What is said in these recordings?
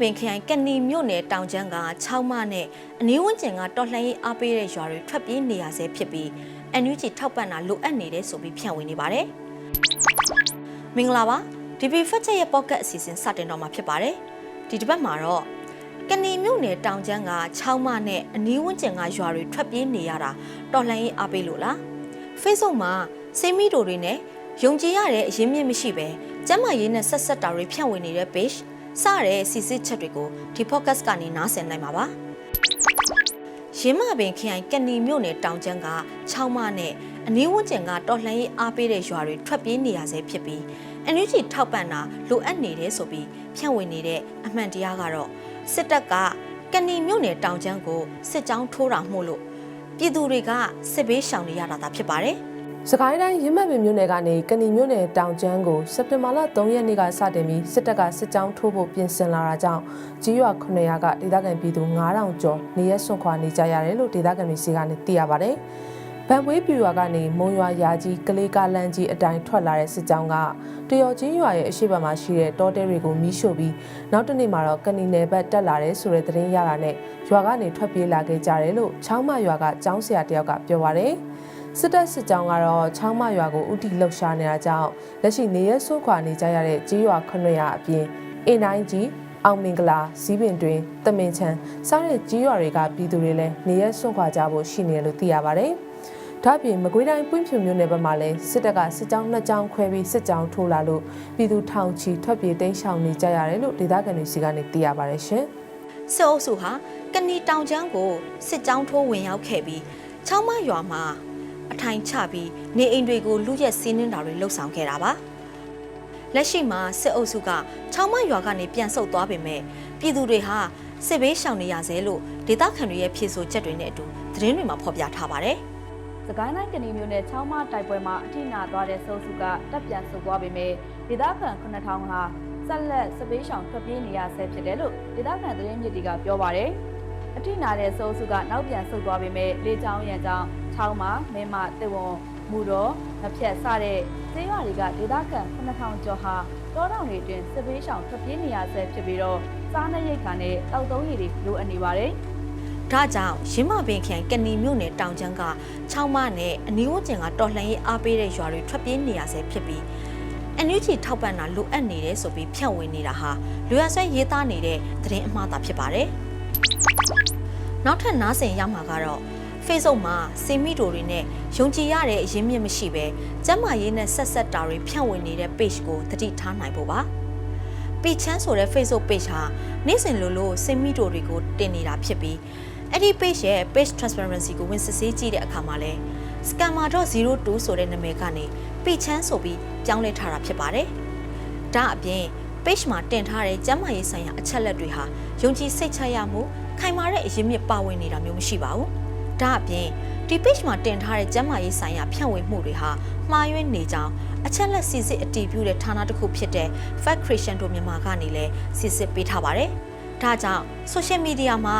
ပင်ခရိုင်ကနီမြို့နယ်တောင်ကျန်းက6မနဲ့အနီးဝန်းကျင်ကတော်လှန်ရေးအားပေးတဲ့ရွာတွေထွက်ပြေးနေရဆဲဖြစ်ပြီး NUG ထောက်ပံ့တာလိုအပ်နေတယ်ဆိုပြီးဖြန့်ဝေနေပါတယ်။မင်္ဂလာပါ DB ဖက်ချက်ရဲ့ pocket အစီအစဉ်စတင်တော့မှာဖြစ်ပါတယ်။ဒီတစ်ပတ်မှာတော့ကနီမြို့နယ်တောင်ကျန်းက6မနဲ့အနီးဝန်းကျင်ကရွာတွေထွက်ပြေးနေရတာတော်လှန်ရေးအားပေးလို့လား။ Facebook မှာစေမီတိုတွေနဲ့ယုံကြည်ရတဲ့အရင်းမြစ်မရှိပဲကျမ်းမာရေးနဲ့ဆက်ဆက်တာတွေဖြန့်ဝေနေတဲ့ page စတဲ့စီစစ်ချက်တွေကိုဒီ podcast ကနေနားဆင်နိုင်မှာပါ။ရင်းမပင်ခရိုင်ကနီမြို့နယ်တောင်ကျန်းက6မနဲ့အနီးဝန်းကျင်ကတော်လှန်ရေးအားပေးတဲ့ရွာတွေထွက်ပြေးနေရဆဲဖြစ်ပြီးအန်ယူဂျီထောက်ပံ့တာလိုအပ်နေတယ်ဆိုပြီးဖြန့်ဝေနေတဲ့အမှန်တရားကတော့စစ်တပ်ကကနီမြို့နယ်တောင်ကျန်းကိုစစ်ကြောင်းထိုးတာမှုလို့ပြည်သူတွေကစစ်ဘေးရှောင်နေရတာသာဖြစ်ပါတယ်။ စကိုင်းတိုင်းရင်းမှတ်ပင်မြို့နယ်ကနေကဏီမြို့နယ်တောင်ကျန်းကိုစက်တင်ဘာလ3ရက်နေ့ကစတင်ပြီးစစ်တပ်ကစစ်ကြောင်းထိုးဖို့ပြင်ဆင်လာတာကြောင့်ကြီးရွာ900ကဒေသခံပြည်သူ9000ကျော်နေရက်စွန့်ခွာနေကြရတယ်လို့ဒေသခံတွေစီကနေသိရပါတယ်။ဗန်ပွေးပြူရွာကနေမုံရွာရာကြီးကလေးကလန်းကြီးအတိုင်းထွက်လာတဲ့စစ်ကြောင်းကတရော်ချင်းရွာရဲ့အရှိတ်မှာရှိတဲ့တောတဲတွေကိုမီးရှို့ပြီးနောက်တစ်နေ့မှာတော့ကဏီနယ်ဘက်တက်လာတဲ့ဆိုတဲ့သတင်းရတာနဲ့ရွာကနေထွက်ပြေးလာခဲ့ကြတယ်လို့ချောင်းမရွာကကျောင်းဆရာတယောက်ကပြောပါတယ်။ စစ်တပ်စစ်ကြောင်းကတော့ချောင်းမရွာကိုဥတီလှုပ်ရှားနေတာကြောင့်လက်ရှိနေရဲဆိုးခွာနေကြရတဲ့ကြီးရွာ900အပြင်အင်းတိုင်းကြီးအောင်မင်္ဂလာဇီးပင်တွင်တမင်ချန်စားတဲ့ကြီးရွာတွေကပြည်သူတွေလည်းနေရဲဆွန့်ခွာကြဖို့ရှိနေတယ်လို့သိရပါတယ်။ဒါ့အပြင်မကွေးတိုင်းပွင့်ဖြူမြို့နယ်ဘက်မှာလည်းစစ်တပ်ကစစ်ကြောင်းနှစ်ကြောင်းခွဲပြီးစစ်ကြောင်းထိုးလာလို့ပြည်သူထောင်ချီထွက်ပြေးတိမ်းရှောင်နေကြရတယ်လို့ဒေသခံတွေစီကနေသိရပါတယ်ရှင်။စစ်အုပ်စုဟာကဏီတောင်ကျန်းကိုစစ်ကြောင်းထိုးဝင်ရောက်ခဲ့ပြီးချောင်းမရွာမှာ အထိုင်ချပြီးနေအိမ်တွေကိုလူရက်စီးနှင်းတာတွေလှုပ်ဆောင်ခဲ့တာပါလက်ရှိမှာစစ်အုပ်စုကချောင်းမရွာကနေပြန်ဆုတ်သွားပေမဲ့ပြည်သူတွေဟာစစ်ဘေးရှောင်နေရဆဲလို့ဒေသခံတွေရဲ့ဖြေဆိုချက်တွေနဲ့အတူသတင်းတွေမှာဖော်ပြထားပါတယ်စကိုင်းတိုင်းကဏီမျိုးနဲ့ချောင်းမတိုက်ပွဲမှာအထိနာသွားတဲ့စုပ်စုကတပ်ပြန်ဆုတ်သွားပေမဲ့ဒေသခံ9000ဟာဆက်လက်စပေးရှောင်ထွက်ပြေးနေရဆဲဖြစ်တယ်လို့ဒေသခံသတင်းမြစ်တွေကပြောပါတယ်။ အထိနာတဲ့စုပ်စုကနောက်ပြန်ဆုတ်သွားပေမဲ့လေချောင်းရံချောင်းချောင်းမမင်းမတေဝံမူတော်မဖြတ်စတဲ့ကျေးရွာတွေကဒေသခံ9000ကျော်ဟာတောတောင်တွေအတွင်းစပေးရှောင်ထွက်ပြေးနေရဆဲဖြစ်ပြီးတော့စားနပ်ရိက္ခာနဲ့တောက်သုံးရည်တွေလိုအပ်နေပါတယ်။ဒါကြောင့်ရင်းမပင်ခရိုင်ကဏီမြို့နယ်တောင်ကျန်းကချောင်းမနဲ့အနီးဝန်းကျင်ကတော်လှန်ရေးအားပေးတဲ့ရွာတွေထွက်ပြေးနေရဆဲဖြစ်ပြီးအန်ယူဂျီထောက်ပံ့တာလိုအပ်နေတယ်ဆိုပြီးဖြန့်ဝေနေတာဟာလူရဆွဲရေးသားနေတဲ့သတင်းအမှားသာဖြစ်ပါတယ်။ နောက်ထပ်နားဆင်ရမှာကတော့ Facebook မှာစေမီတိုတွေနဲ့ယုံကြည်ရတဲ့အရင်းမြစ်မရှိပဲကျမ်းမာရေးနဲ့ဆက်ဆက်တာတွေဖြန့်ဝေနေတဲ့ page ကိုသတိထားနိုင်ဖို့ပါ။ပီချန်းဆိုတဲ့ Facebook page ဟာနေ့စဉ်လိုလိုစင်မီတိုတွေကိုတင်နေတာဖြစ်ပြီးအဲ့ဒီ page ရဲ့ page transparency ကိုဝင်စစ်ဆေးကြည့်တဲ့အခါမှာလဲ scammer.02 ဆိုတဲ့နာမည်ကနေပီချန်းဆိုပြီးပြောင်းလဲထားတာဖြစ်ပါတယ်။ဒါအပြင် page မှာတင်ထားတဲ့ကျမ်းမာရေးဆိုင်ရာအချက်လက်တွေဟာယုံကြည်စိတ်ချရမှုခိုင်မာတဲ့အရင်းမြစ်ပါဝင်နေတာမျိုးမရှိပါဘူး။ဒါအပြင်ဒီ page မှာတင်ထားတဲ့ကျမ်းမာရေးဆိုင်ရာဖြန့်ဝေမှုတွေဟာမှားယွင်းနေကြောင်းအချက်လက်စီစစ်အတည်ပြုတဲ့ဌာနတစ်ခုဖြစ်တဲ့ Fact Creation တို့မြန်မာကနေလည်းစီစစ်ပေးထားပါတယ်။ဒါကြောင့် social media မှာ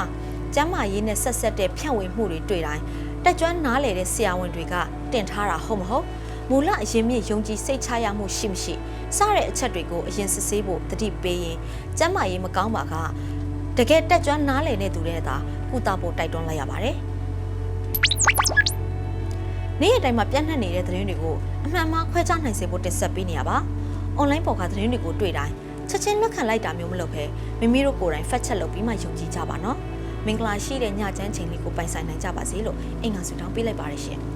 ကျမ်းမာရေးနဲ့ဆက်ဆက်တဲ့ဖြန့်ဝေမှုတွေတွေ့တိုင်းတက်ကြွနားလေတဲ့ဆရာဝန်တွေကတင်ထားတာဟုတ်မဟုတ် မူလအရင်မြင့်ယုံကြည်စိတ်ချရမှုရှိမရှိစတဲ့အချက်တွေကိုအရင်စစ်ဆေးဖို့တတိပေးရင်ကျမ်းမာရေးမကောင်းပါကတကယ်တက်ကြွနားလေတဲ့သူတွေသာကုသဖို့တိုက်တွန်းလိုက်ရပါတယ်။နေ့ရက်တိုင်းမှာပြန့်နှံ့နေတဲ့သတင်းတွေကိုအမှန်မှန်ခွဲခြားနိုင်စေဖို့တင်ဆက်ပေးနေရပါ။ online ပေါ်ကသတင်းတွေကိုတွေ့တိုင်းချက်ချင်းလက်ခံလိုက်တာမျိုးမလုပ်ဘဲမိမိတို့ကိုယ်တိုင်ဖတ်ချက်လုပ်ပြီးမှယုံကြည်ကြပါနော်။မင်္ဂလာရှိတဲ့ညချမ်းချိန်လေးကိုပိုင်ဆိုင်နိုင်ကြပါစေလို့အင်္ဂါဆုတောင်းပေးလိုက်ပါရရှင်။